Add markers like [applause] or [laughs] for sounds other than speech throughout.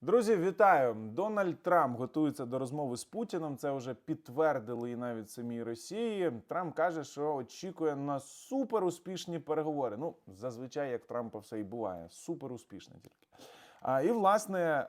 Друзі, вітаю! Дональд Трамп готується до розмови з Путіним. Це вже підтвердили і навіть самі Росії. Трамп каже, що очікує на супер успішні переговори. Ну, зазвичай, як Трампа все і буває, супер успішне тільки. А, і власне е,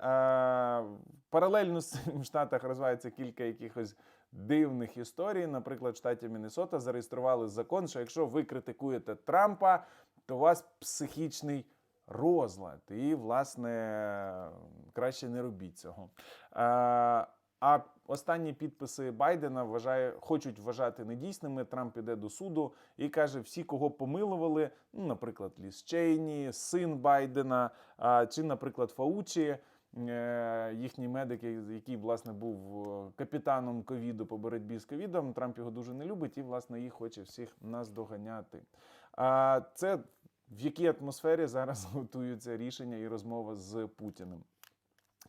паралельно з цим в Штатах розвивається кілька якихось дивних історій. Наприклад, в штаті Міннесота зареєстрували закон, що якщо ви критикуєте Трампа, то у вас психічний розлад. І, власне, краще не робіть цього. А, а останні підписи Байдена вважає, хочуть вважати недійсними. Трамп іде до суду і каже: всі, кого помилували, ну, наприклад, Ліс Чейні, син Байдена, а, чи, наприклад, Фаучі. е, Їхній медик, який власне був е, капітаном ковіду по боротьбі з ковідом, Трамп його дуже не любить і власне їх хоче всіх наздоганяти. А це в якій атмосфері зараз [laughs] готуються рішення і розмова з Путіним.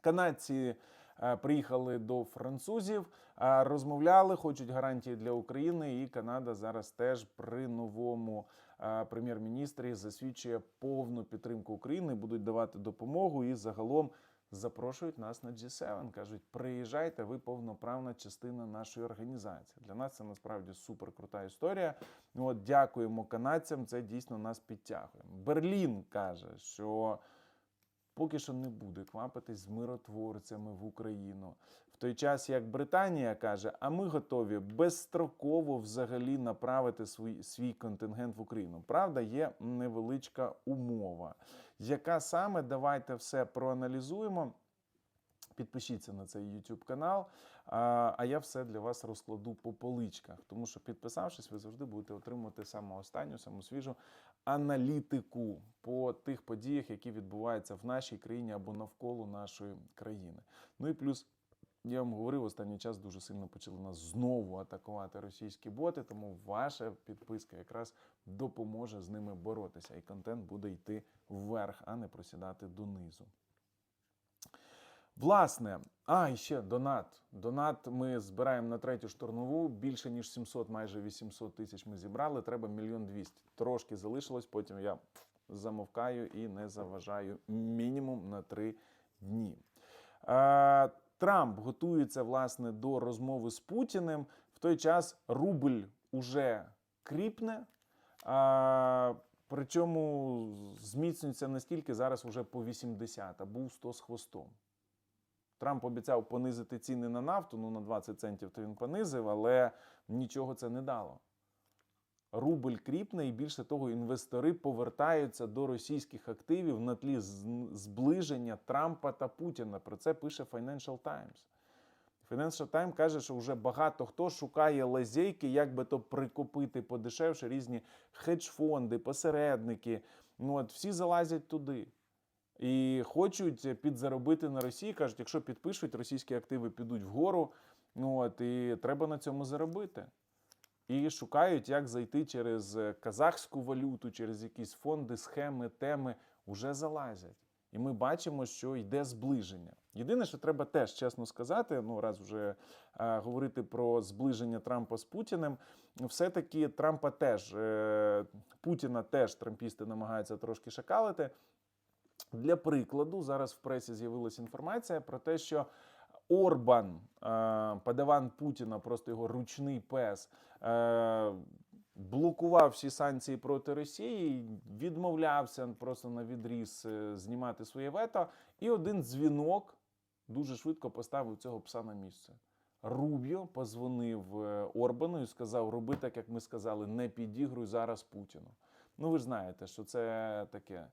Канадці е, приїхали до французів, е, розмовляли, хочуть гарантії для України. І Канада зараз теж при новому е, прем'єр-міністрі засвідчує повну підтримку України, будуть давати допомогу і загалом. Запрошують нас на G7, кажуть, приїжджайте, ви повноправна частина нашої організації. Для нас це насправді супер крута історія. Ну, от дякуємо канадцям, це дійсно нас підтягує. Берлін каже, що поки що не буде квапитись з миротворцями в Україну. Той час, як Британія каже, а ми готові безстроково взагалі направити свій, свій контингент в Україну. Правда, є невеличка умова. Яка саме давайте все проаналізуємо. Підпишіться на цей YouTube канал, а, я все для вас розкладу по поличках. Тому що підписавшись, ви завжди будете отримувати саму останню, саму свіжу аналітику по тих подіях, які відбуваються в нашій країні або навколо нашої країни. Ну і плюс. Я вам говорив, останній час дуже сильно почали нас знову атакувати російські боти, тому ваша підписка якраз допоможе з ними боротися, і контент буде йти вверх, а не просідати донизу. Власне, а і ще донат. Донат ми збираємо на третю штурмову. Більше ніж 700, майже 800 тисяч ми зібрали. Треба мільйон двісті. Трошки залишилось. Потім я замовкаю і не заважаю мінімум на три дні. Трамп готується власне до розмови з Путіним. В той час рубль уже кріпне. А, причому зміцнюється настільки зараз уже по 80, а був 100 з хвостом. Трамп обіцяв понизити ціни на нафту, ну на 20 центів то він понизив, але нічого це не дало. Рубль кріпне, і більше того, інвестори повертаються до російських активів на тлі зближення Трампа та Путіна. Про це пише Financial Times. Financial Times каже, що вже багато хто шукає лазейки, як би то прикупити подешевше різні хедж-фонди, посередники. Ну, от всі залазять туди. І хочуть підзаробити на Росії. Кажуть, якщо підпишуть, російські активи підуть вгору. Ну от і треба на цьому заробити. І шукають, як зайти через казахську валюту, через якісь фонди, схеми, теми, уже залазять. І ми бачимо, що йде зближення. Єдине, що треба теж чесно сказати, ну раз вже е, говорити про зближення Трампа з Путіним, все-таки Трампа теж е, Путіна теж трампісти намагаються трошки шакалити. Для прикладу, зараз в пресі з'явилася інформація про те, що Орбан, е, подаван Путіна, просто його ручний пес, е, блокував всі санкції проти Росії, відмовлявся просто на відріз е, знімати своє вето. І один дзвінок дуже швидко поставив цього пса на місце. Рубіо позвонив Орбану і сказав: роби так, як ми сказали, не підігруй зараз Путіну. Ну, ви ж знаєте, що це таке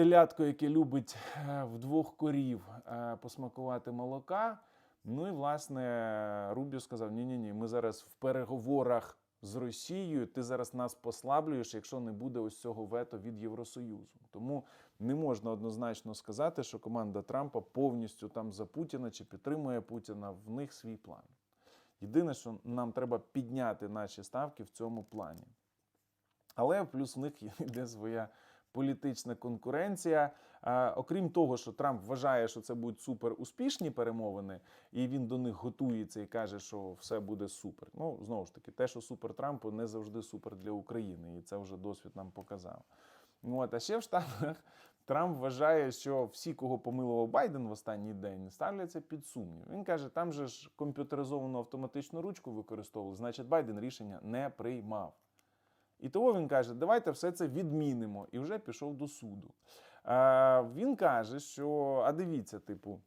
телятко, яке любить е, вдвох корів е, посмакувати молока. Ну і власне Рубіо сказав: ні ні ні ми зараз в переговорах з Росією. Ти зараз нас послаблюєш, якщо не буде ось цього вето від Євросоюзу. Тому не можна однозначно сказати, що команда Трампа повністю там за Путіна чи підтримує Путіна. В них свій план. Єдине, що нам треба підняти наші ставки в цьому плані. Але плюс в них йде своя політична конкуренція. А, окрім того, що Трамп вважає, що це будуть супер успішні перемовини, і він до них готується і каже, що все буде супер. Ну знову ж таки, те, що супер Трампу, не завжди супер для України, і це вже досвід нам показав. От, а ще в Штатах Трамп вважає, що всі, кого помилував Байден в останній день, ставляться під сумнів. Він каже, там же ж комп'ютеризовану автоматичну ручку використовували, значить, Байден рішення не приймав. І того він каже, давайте все це відмінимо, і вже пішов до суду. А, він каже, що а дивіться, типу.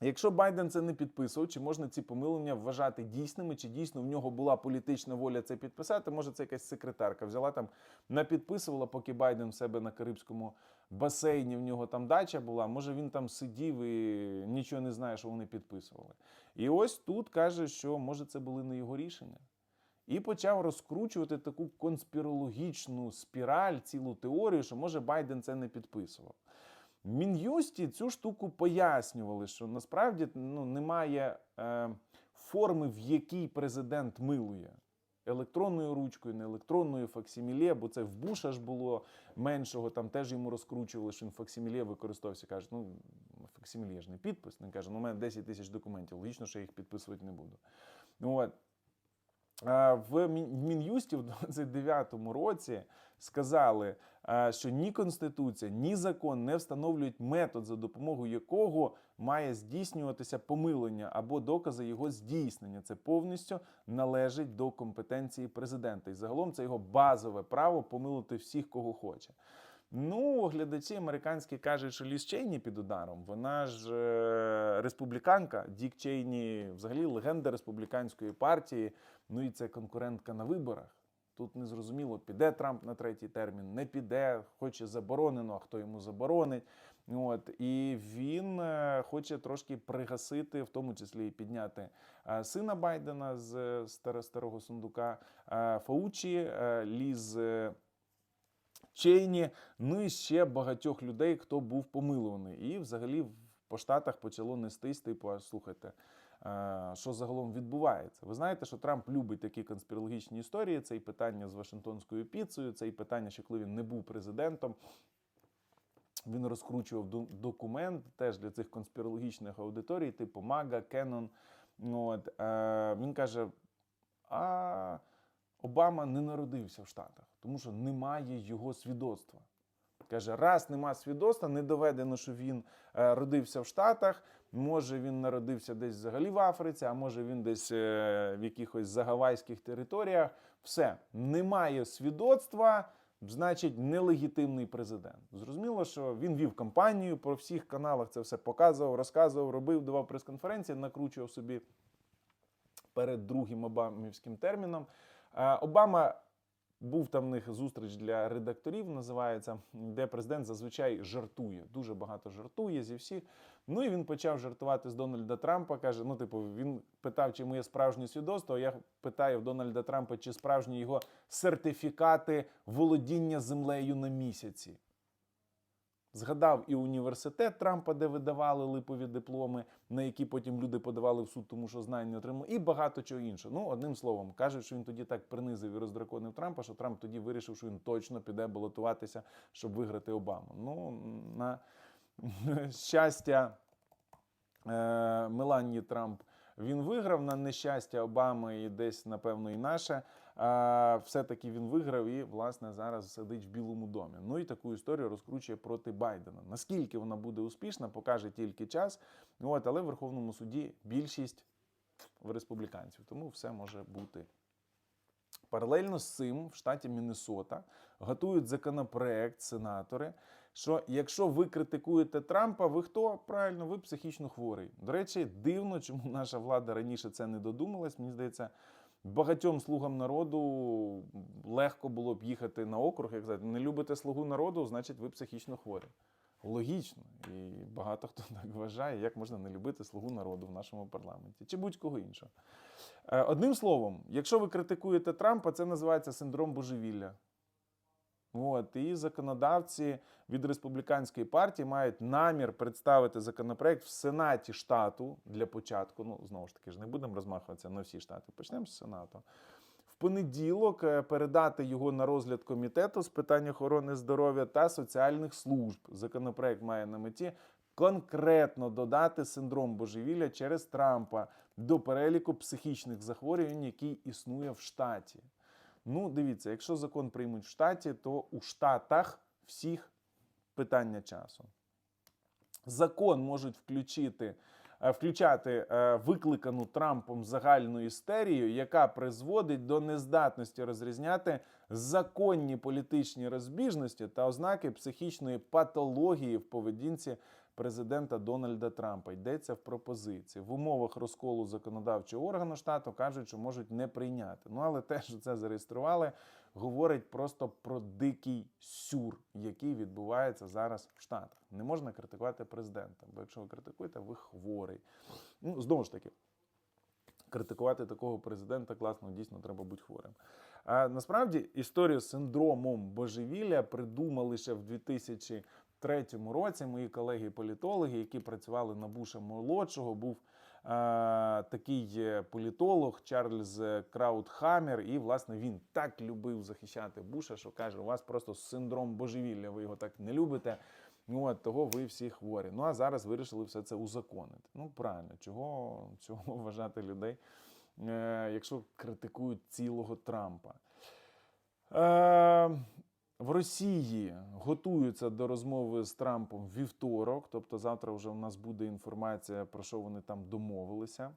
Якщо Байден це не підписував, чи можна ці помилення вважати дійсними, чи дійсно в нього була політична воля це підписати? Може, це якась секретарка взяла там, напідписувала, поки Байден в себе на Карибському басейні, в нього там дача була. Може він там сидів і нічого не знає, що вони підписували. І ось тут каже, що може це були не його рішення. І почав розкручувати таку конспірологічну спіраль, цілу теорію, що може Байден це не підписував. Мін'юсті цю штуку пояснювали, що насправді ну, немає е, форми, в якій президент милує. Електронною ручкою, не електронною факсимілє, бо це в Буша ж було меншого, там теж йому розкручували, що він факсимілє використовувався. Кажуть, ну факсимілє ж не підпис. Він каже, ну у мене 10 тисяч документів, логічно, що я їх підписувати не буду. От. А В Мін- Мін'юсті в 29-му році сказали, що ні Конституція, ні закон не встановлюють метод, за допомогою якого має здійснюватися помилення або докази його здійснення. Це повністю належить до компетенції президента. І загалом це його базове право помилити всіх, кого хоче. Ну, глядачі американські кажуть, що Ліз Чейні під ударом. Вона ж е, республіканка. Дік Чейні, взагалі, легенда республіканської партії. Ну і це конкурентка на виборах. Тут не зрозуміло, піде Трамп на третій термін, не піде, хоче заборонено, а хто йому заборонить. От і він е, хоче трошки пригасити, в тому числі і підняти е, сина Байдена з е, старого сундука Фаучі, Ліз. Чейні, ну і ще багатьох людей, хто був помилуваний. І взагалі по штатах почало нестись, типу, а слухайте, що загалом відбувається. Ви знаєте, що Трамп любить такі конспірологічні історії. Це і питання з Вашингтонською піцею, це і питання, що коли він не був президентом. Він розкручував документ теж для цих конспірологічних аудиторій, типу Мага, Кеннон. От, е, він каже: а Обама не народився в Штатах, тому що немає його свідоцтва. Каже, раз нема свідоцтва, не доведено, що він е, родився в Штатах. Може, він народився десь взагалі в Африці, а може він десь е, в якихось загавайських територіях. Все, немає свідоцтва, значить, нелегітимний президент. Зрозуміло, що він вів кампанію по всіх каналах це все показував, розказував, робив, давав прес-конференції, накручував собі перед другим обамівським терміном. Е, Обама був там в них зустріч для редакторів, називається, де президент зазвичай жартує. Дуже багато жартує зі всіх. Ну і він почав жартувати з Дональда Трампа. Каже: ну, типу, він питав, чи моє справжнє свідоцтво. а Я питаю в Дональда Трампа, чи справжні його сертифікати володіння землею на місяці. Згадав і університет Трампа, де видавали липові дипломи, на які потім люди подавали в суд, тому що знань не отримали, і багато чого іншого. Ну, одним словом, кажуть, що він тоді так принизив і роздраконив Трампа, що Трамп тоді вирішив, що він точно піде балотуватися, щоб виграти Обаму. Ну, на [laughs] щастя е, Меланії Трамп він виграв на нещастя Обами і десь, напевно, і наше. Все-таки він виграв і, власне, зараз сидить в Білому домі. Ну і таку історію розкручує проти Байдена. Наскільки вона буде успішна, покаже тільки час. От, але в Верховному суді більшість в республіканців, тому все може бути. Паралельно з цим в штаті Міннесота готують законопроект сенатори, що якщо ви критикуєте Трампа, ви хто? Правильно, ви психічно хворий. До речі, дивно, чому наша влада раніше це не додумалась. Мені здається, багатьом слугам народу легко було б їхати на округ, як сказати, не любите слугу народу, значить ви психічно хворі. Логічно, і багато хто так вважає, як можна не любити слугу народу в нашому парламенті чи будь-кого іншого. Е, Одним словом, якщо ви критикуєте Трампа, це називається синдром божевілля. От, і законодавці від республіканської партії мають намір представити законопроект в Сенаті штату для початку. Ну, знову ж таки, ж не будемо розмахуватися на всі штати. Почнемо з Сенату. В понеділок е, передати його на розгляд комітету з питань охорони здоров'я та соціальних служб. Законопроект має на меті конкретно додати синдром божевілля через Трампа до переліку психічних захворювань, який існує в штаті. Ну, дивіться, якщо закон приймуть в штаті, то у Штатах всіх питання часу. Закон можуть включити, е, включати е, викликану Трампом загальну істерію, яка призводить до нездатності розрізняти законні політичні розбіжності та ознаки психічної патології в поведінці президента Дональда Трампа. Йдеться в пропозиції. В умовах розколу законодавчого органу штату кажуть, що можуть не прийняти. Ну але те, що це зареєстрували, говорить просто про дикий сюр, який відбувається зараз в Штатах. Не можна критикувати президента, бо якщо ви критикуєте, ви хворий. Ну, знову ж таки, критикувати такого президента класно, дійсно треба бути хворим. А насправді історію з синдромом божевілля придумали ще в 2003 році. Мої колеги-політологи, які працювали на Буша молодшого, був е, такий е, політолог Чарльз Краудхаммер, і власне він так любив захищати Буша, що каже: у вас просто синдром божевілля, ви його так не любите. Ну, от того ви всі хворі. Ну а зараз вирішили все це узаконити. Ну правильно, чого, чого [laughs] вважати людей, е, якщо критикують цілого Трампа. Е, в Росії готуються до розмови з Трампом вівторок, тобто завтра вже у нас буде інформація, про що вони там домовилися.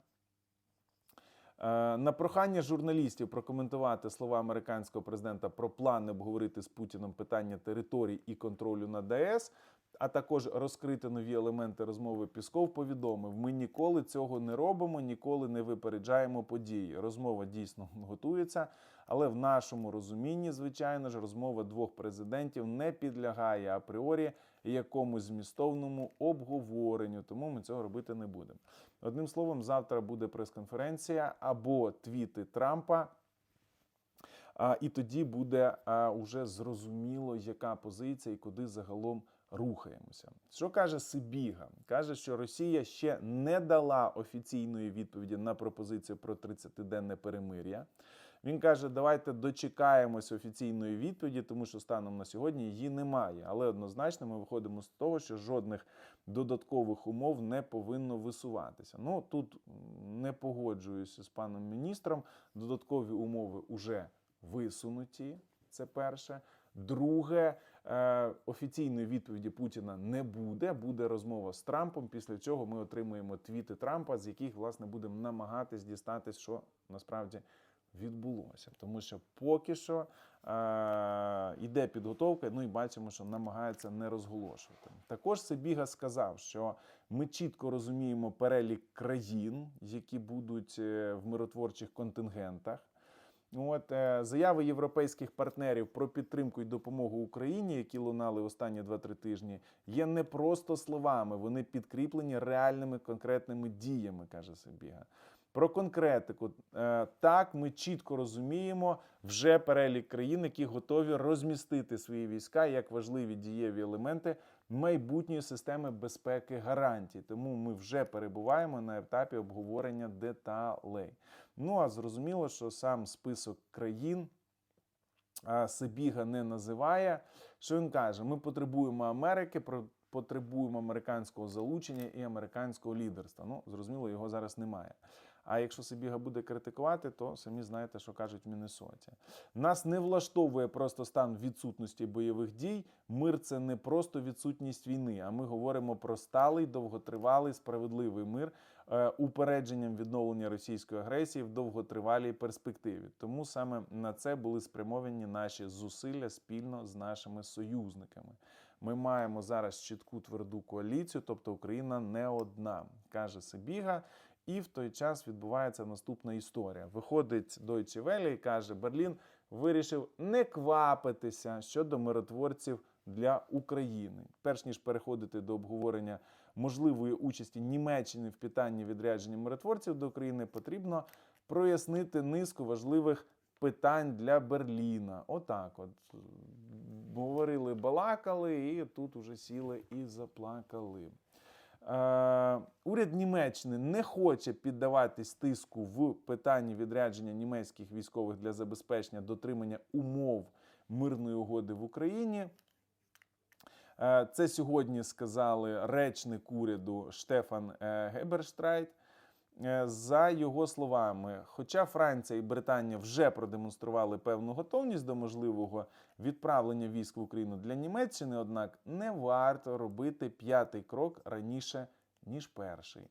Е, На прохання журналістів прокоментувати слова американського президента про плани обговорити з Путіним питання територій і контролю над АЕС, а також розкрити нові елементи розмови Пісков повідомив: ми ніколи цього не робимо, ніколи не випереджаємо події. Розмова дійсно готується, але в нашому розумінні, звичайно ж, розмова двох президентів не підлягає апріорі якомусь змістовному обговоренню, тому ми цього робити не будемо. Одним словом, завтра буде прес-конференція або твіти Трампа. І тоді буде а, уже зрозуміло, яка позиція і куди загалом рухаємося. Що каже Сибіга? Каже, що Росія ще не дала офіційної відповіді на пропозицію про 30-денне перемир'я. Він каже, давайте дочекаємося офіційної відповіді, тому що станом на сьогодні її немає. Але однозначно ми виходимо з того, що жодних додаткових умов не повинно висуватися. Ну тут не погоджуюся з паном міністром. Додаткові умови вже висунуті. Це перше. Друге, е, офіційної відповіді Путіна не буде. Буде розмова з Трампом. Після чого ми отримуємо твіти Трампа, з яких власне будемо намагатись дістатись, що насправді відбулося. Тому що поки що е, йде підготовка, ну і бачимо, що намагається не розголошувати. Також Сибіга сказав, що ми чітко розуміємо перелік країн, які будуть е, в миротворчих контингентах. От е, заяви європейських партнерів про підтримку і допомогу Україні, які лунали останні 2-3 тижні, є не просто словами, вони підкріплені реальними конкретними діями, каже Сибіга. Про конкретику Е, так, ми чітко розуміємо вже перелік країн, які готові розмістити свої війська як важливі дієві елементи майбутньої системи безпеки гарантій. Тому ми вже перебуваємо на етапі обговорення деталей. Ну а зрозуміло, що сам список країн Сибіга не називає. Що він каже? Ми потребуємо Америки, потребуємо американського залучення і американського лідерства. Ну, зрозуміло, його зараз немає. А якщо Сибіга буде критикувати, то самі знаєте, що кажуть в Міннесоті. Нас не влаштовує просто стан відсутності бойових дій. Мир це не просто відсутність війни, а ми говоримо про сталий, довготривалий, справедливий мир, е, упередженням відновлення російської агресії в довготривалій перспективі. Тому саме на це були спрямовані наші зусилля спільно з нашими союзниками. Ми маємо зараз чітку тверду коаліцію, тобто Україна не одна, каже Сибіга. І в той час відбувається наступна історія. Виходить Deutsche Welle і каже, Берлін вирішив не квапитися щодо миротворців для України. Перш ніж переходити до обговорення можливої участі Німеччини в питанні відрядження миротворців до України, потрібно прояснити низку важливих питань для Берліна. Отак, от говорили, балакали, і тут уже сіли і заплакали. Е, уряд Німеччини не хоче піддаватись тиску в питанні відрядження німецьких військових для забезпечення дотримання умов мирної угоди в Україні. Е, Це сьогодні сказали речник уряду Штефан е, Геберштрайт. Е, За його словами, хоча Франція і Британія вже продемонстрували певну готовність до можливого відправлення військ в Україну для Німеччини, однак не варто робити п'ятий крок раніше, ніж перший.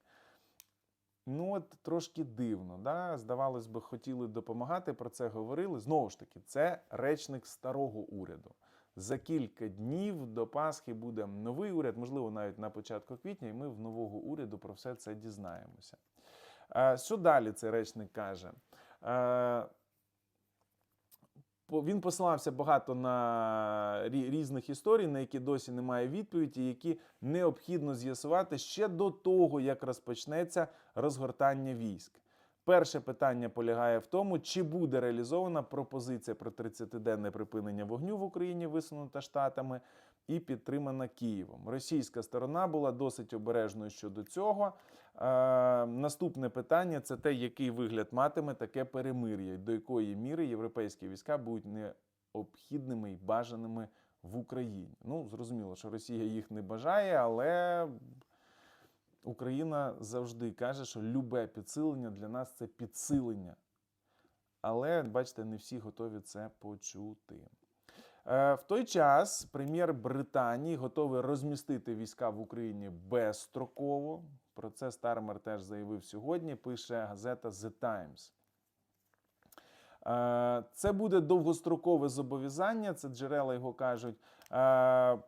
Ну, от трошки дивно, да? здавалось би, хотіли допомагати, про це говорили. Знову ж таки, це речник старого уряду. За кілька днів до Пасхи буде новий уряд, можливо, навіть на початку квітня, і ми в нового уряду про все це дізнаємося. Е, Що далі цей речник каже? Е, Він посилався багато на різних історій, на які досі немає відповіді, які необхідно з'ясувати ще до того, як розпочнеться розгортання військ. Перше питання полягає в тому, чи буде реалізована пропозиція про 30-денне припинення вогню в Україні, висунута штатами, і підтримана Києвом. Російська сторона була досить обережною щодо цього. Е, наступне питання це те, який вигляд матиме таке перемир'я, до якої міри європейські війська будуть необхідними і бажаними в Україні. Ну, зрозуміло, що Росія їх не бажає, але Україна завжди каже, що любе підсилення для нас це підсилення. Але, бачите, не всі готові це почути. Е, В той час прем'єр Британії готовий розмістити війська в Україні безстроково. Про це Стармер теж заявив сьогодні. Пише газета The Times. Е, Це буде довгострокове зобов'язання, це джерела його кажуть, е,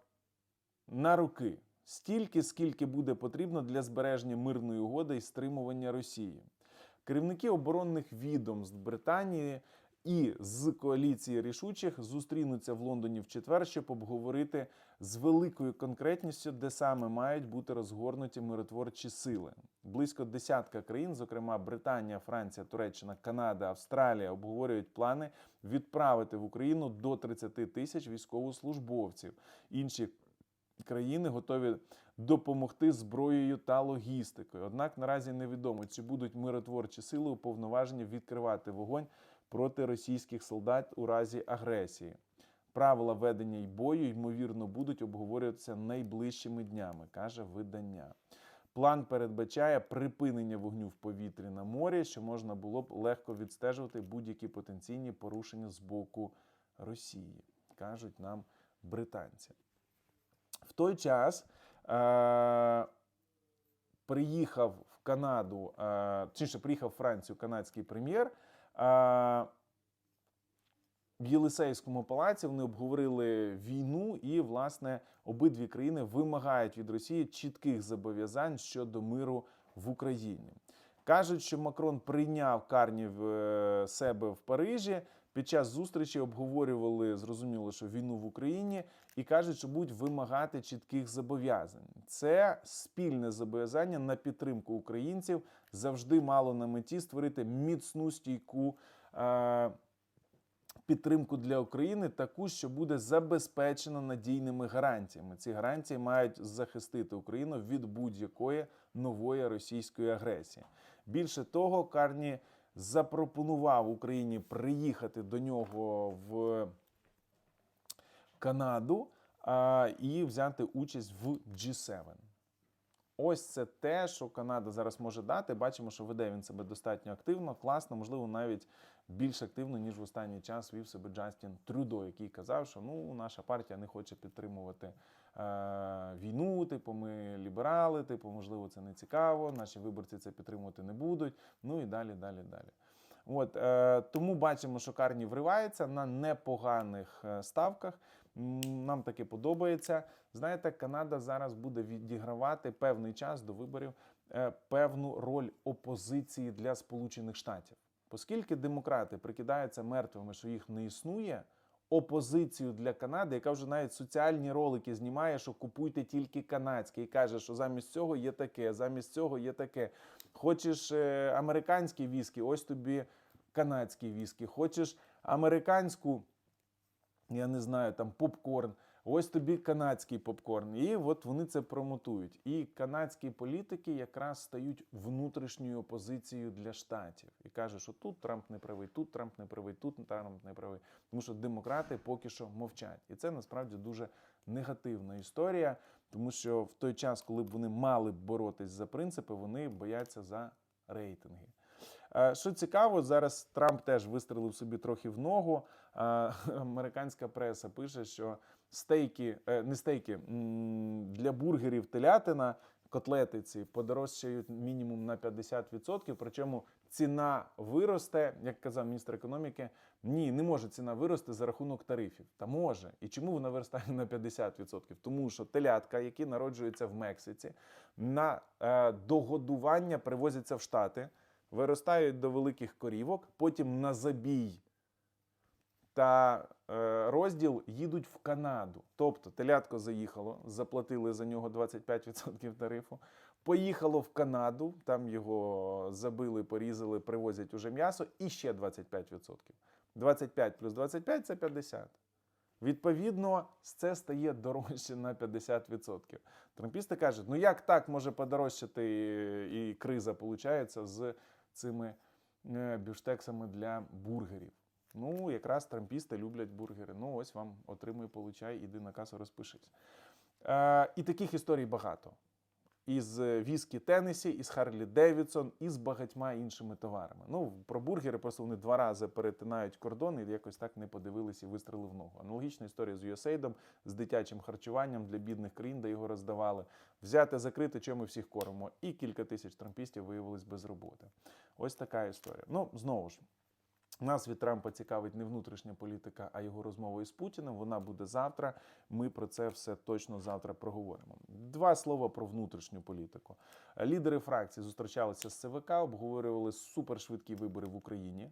на роки. Стільки, скільки буде потрібно для збереження мирної угоди і стримування Росії. Керівники оборонних відомств Британії і з коаліції рішучих зустрінуться в Лондоні в четвер, щоб обговорити з великою конкретністю, де саме мають бути розгорнуті миротворчі сили. Близько десятка країн, зокрема Британія, Франція, Туреччина, Канада, Австралія, обговорюють плани відправити в Україну до 30 тисяч військовослужбовців. Інші країни готові допомогти зброєю та логістикою. Однак наразі невідомо, чи будуть миротворчі сили уповноважені відкривати вогонь проти російських солдат у разі агресії. Правила ведення й бою, ймовірно, будуть обговорюватися найближчими днями, каже видання. План передбачає припинення вогню в повітрі на морі, що можна було б легко відстежувати будь-які потенційні порушення з боку Росії, кажуть нам британці. В той час е- приїхав в Канаду, е- точніше, приїхав в Францію канадський прем'єр. В Єлисейському палаці вони обговорили війну, і, власне, обидві країни вимагають від Росії чітких зобов'язань щодо миру в Україні. Кажуть, що Макрон прийняв Карні в е, себе в Парижі. Під час зустрічі обговорювали зрозуміло, що війну в Україні, і кажуть, що будуть вимагати чітких зобов'язань. Це спільне зобов'язання на підтримку українців завжди мало на меті створити міцну стійку. Е- підтримку для України таку, що буде забезпечена надійними гарантіями. Ці гарантії мають захистити Україну від будь-якої нової російської агресії. Більше того, Карні запропонував Україні приїхати до нього в Канаду а, і взяти участь в G7. Ось це те, що Канада зараз може дати. Бачимо, що веде він себе достатньо активно, класно, можливо, навіть більш активно, ніж в останній час вів себе Джастін Трюдо, який казав, що ну наша партія не хоче підтримувати е, війну. Типу, ми ліберали, типу, можливо, це не цікаво. Наші виборці це підтримувати не будуть. Ну і далі, далі, далі. От е, тому бачимо, що Карні вривається на непоганих е, ставках. Нам таке подобається. Знаєте, Канада зараз буде відігравати певний час до виборів е, певну роль опозиції для Сполучених Штатів. Оскільки демократи прикидаються мертвими, що їх не існує, опозицію для Канади, яка вже навіть соціальні ролики знімає, що купуйте тільки канадське, і каже, що замість цього є таке, замість цього є таке. Хочеш е, американські віскі, ось тобі канадські віскі. Хочеш американську, я не знаю, там попкорн. Ось тобі канадський попкорн. І от вони це промотують. І канадські політики якраз стають внутрішньою опозицією для штатів і кажуть, що тут Трамп не правий, тут Трамп не правий, тут Трамп не правий. Тому що демократи поки що мовчать. І це насправді дуже негативна історія, тому що в той час, коли б вони мали боротись за принципи, вони бояться за рейтинги. Е, Що цікаво, зараз Трамп теж вистрелив собі трохи в ногу. Е, [laughs] Американська преса пише, що стейки, е, не стейки, для бургерів телятина, котлети ці подорожчають мінімум на 50%, причому ціна виросте, як казав міністр економіки, ні, не може ціна вирости за рахунок тарифів. Та може. І чому вона виростає на 50%? Тому що телятка, які народжуються в Мексиці, на е, догодування привозяться в Штати, виростають до великих корівок, потім на забій та е, розділ їдуть в Канаду. Тобто телятко заїхало, заплатили за нього 25% тарифу. Поїхало в Канаду, там його забили, порізали, привозять уже м'ясо і ще 25%. 25 плюс 25 це 50. Відповідно, це стає дорожче на 50%. Трампісти кажуть, ну як так може подорожчати і криза виходить з цими е, бюштексами для бургерів. Ну, якраз трампісти люблять бургери. Ну, ось вам отримуй, получай, іди на касу, розпишись. Е, і таких історій багато. Із Віскі Теннесі, із Харлі Девідсон, і з багатьма іншими товарами. Ну, про бургери просто вони два рази перетинають кордон і якось так не подивилися і вистріли в ногу. Аналогічна історія з USAID, з дитячим харчуванням для бідних країн, де його роздавали. Взяти, закрити, чому ми всіх кормимо. І кілька тисяч трампістів виявились без роботи. Ось така історія. Ну, знову ж. Нас від Трампа цікавить не внутрішня політика, а його розмова із Путіним. Вона буде завтра. Ми про це все точно завтра проговоримо. Два слова про внутрішню політику. Лідери фракції зустрічалися з ЦВК, обговорювали супершвидкі вибори в Україні.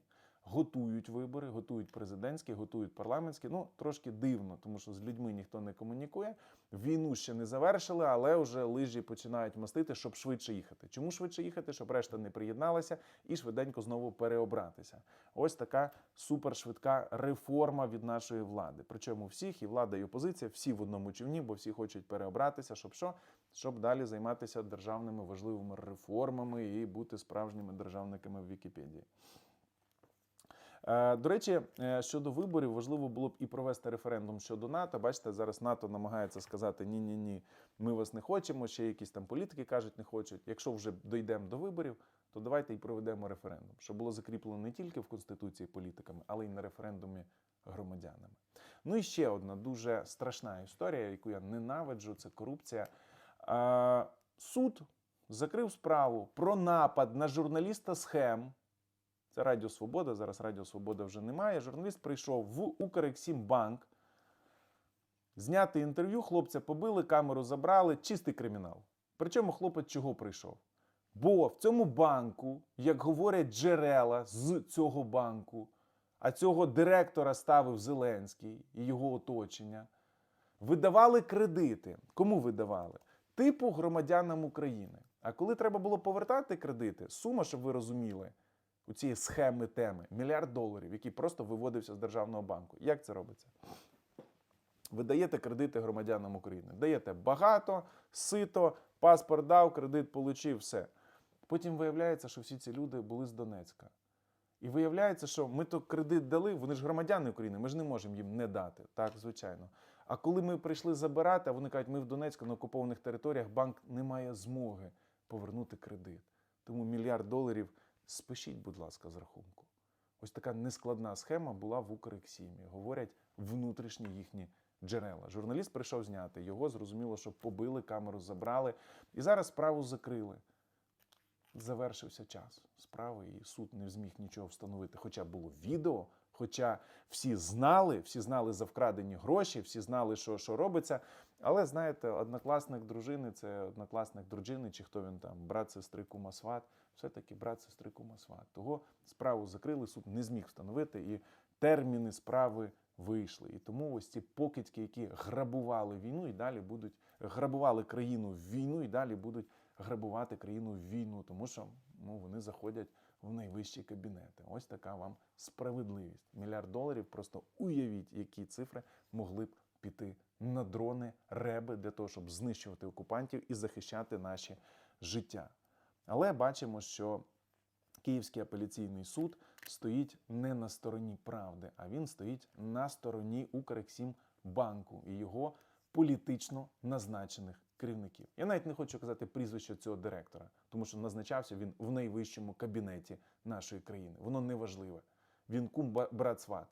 Готують вибори, готують президентські, готують парламентські. Ну трошки дивно, тому що з людьми ніхто не комунікує. Війну ще не завершили, але вже лижі починають мастити, щоб швидше їхати. Чому швидше їхати? Щоб решта не приєдналася і швиденько знову переобратися. Ось така супершвидка реформа від нашої влади. Причому всіх, і влада, і опозиція, всі в одному човні, бо всі хочуть переобратися, щоб що? Щоб далі займатися державними важливими реформами і бути справжніми державниками в Вікіпедії. Е, До речі, е, щодо виборів важливо було б і провести референдум щодо НАТО. Бачите, зараз НАТО намагається сказати ні, ні, ні, ми вас не хочемо. Ще якісь там політики кажуть, не хочуть. Якщо вже дійдемо до виборів, то давайте і проведемо референдум, щоб було закріплено не тільки в конституції політиками, але й на референдумі громадянами. Ну і ще одна дуже страшна історія, яку я ненавиджу, це корупція. Е, Суд закрив справу про напад на журналіста схем. Це Радіо Свобода. Зараз Радіо Свобода вже немає. Журналіст прийшов в Укрексімбанк. Зняти інтерв'ю, хлопця побили, камеру забрали, чистий кримінал. Причому хлопець чого прийшов? Бо в цьому банку, як говорять джерела з цього банку, а цього директора ставив Зеленський і його оточення, видавали кредити. Кому видавали? Типу громадянам України. А коли треба було повертати кредити, сума, щоб ви розуміли, у цієї схеми теми мільярд доларів, який просто виводився з державного банку. Як це робиться? Ви даєте кредити громадянам України. Даєте багато, сито, паспорт дав, кредит получив, все. Потім виявляється, що всі ці люди були з Донецька. І виявляється, що ми то кредит дали, вони ж громадяни України, ми ж не можемо їм не дати. Так, звичайно. А коли ми прийшли забирати, а вони кажуть, ми в Донецьку на окупованих територіях банк не має змоги повернути кредит. Тому мільярд доларів спишіть, будь ласка, з рахунку. Ось така нескладна схема була в Укрексімі. Говорять внутрішні їхні джерела. Журналіст прийшов зняти його, зрозуміло, що побили, камеру забрали. І зараз справу закрили. Завершився час справи, і суд не зміг нічого встановити. Хоча було відео, хоча всі знали, всі знали за вкрадені гроші, всі знали, що, що робиться. Але знаєте, однокласник дружини це однокласник дружини, чи хто він там, брат, сестри, кума, сват, все-таки брат, сестри, кума, сват. Того справу закрили, суд не зміг встановити, і терміни справи вийшли. І тому ось ці покидьки, які грабували війну, і далі будуть грабували країну в війну, і далі будуть грабувати країну в війну, тому що ну, вони заходять в найвищі кабінети. Ось така вам справедливість. Мільярд доларів. Просто уявіть, які цифри могли б піти на дрони, реби для того, щоб знищувати окупантів і захищати наші життя. Але бачимо, що Київський апеляційний суд стоїть не на стороні правди, а він стоїть на стороні Укрексімбанку і його політично назначених керівників. Я навіть не хочу казати прізвище цього директора, тому що назначався він в найвищому кабінеті нашої країни. Воно не важливе. Він кум брат сват.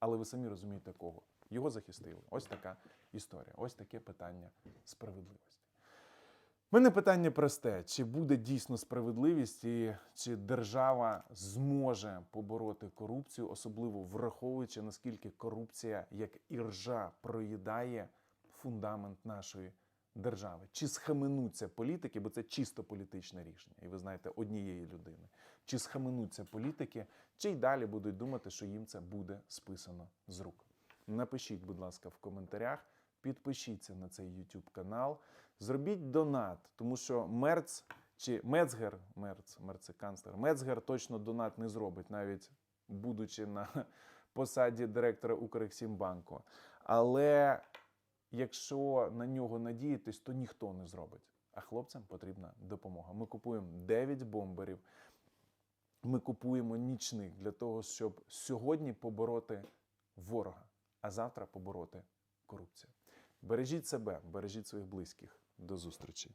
Але ви самі розумієте кого. Його захистили. Ось така історія. Ось таке питання справедливості. Мене питання просте: чи буде дійсно справедливість, і чи держава зможе побороти корупцію, особливо враховуючи наскільки корупція, як іржа, проїдає фундамент нашої держави? Чи схаменуться політики, бо це чисто політичне рішення, і ви знаєте, однієї людини. Чи схаменуться політики, чи й далі будуть думати, що їм це буде списано з рук? Напишіть, будь ласка, в коментарях. Підпишіться на цей YouTube канал, зробіть донат, тому що Мерц чи Мецгер, Мерц, Мерц канцлер, Мецгер точно донат не зробить, навіть будучи на посаді директора Укрексімбанку. Але якщо на нього надіятись, то ніхто не зробить. А хлопцям потрібна допомога. Ми купуємо 9 бомберів, ми купуємо нічних для того, щоб сьогодні побороти ворога, а завтра побороти корупцію. Бережіть себе, бережіть своїх близьких. До зустрічі.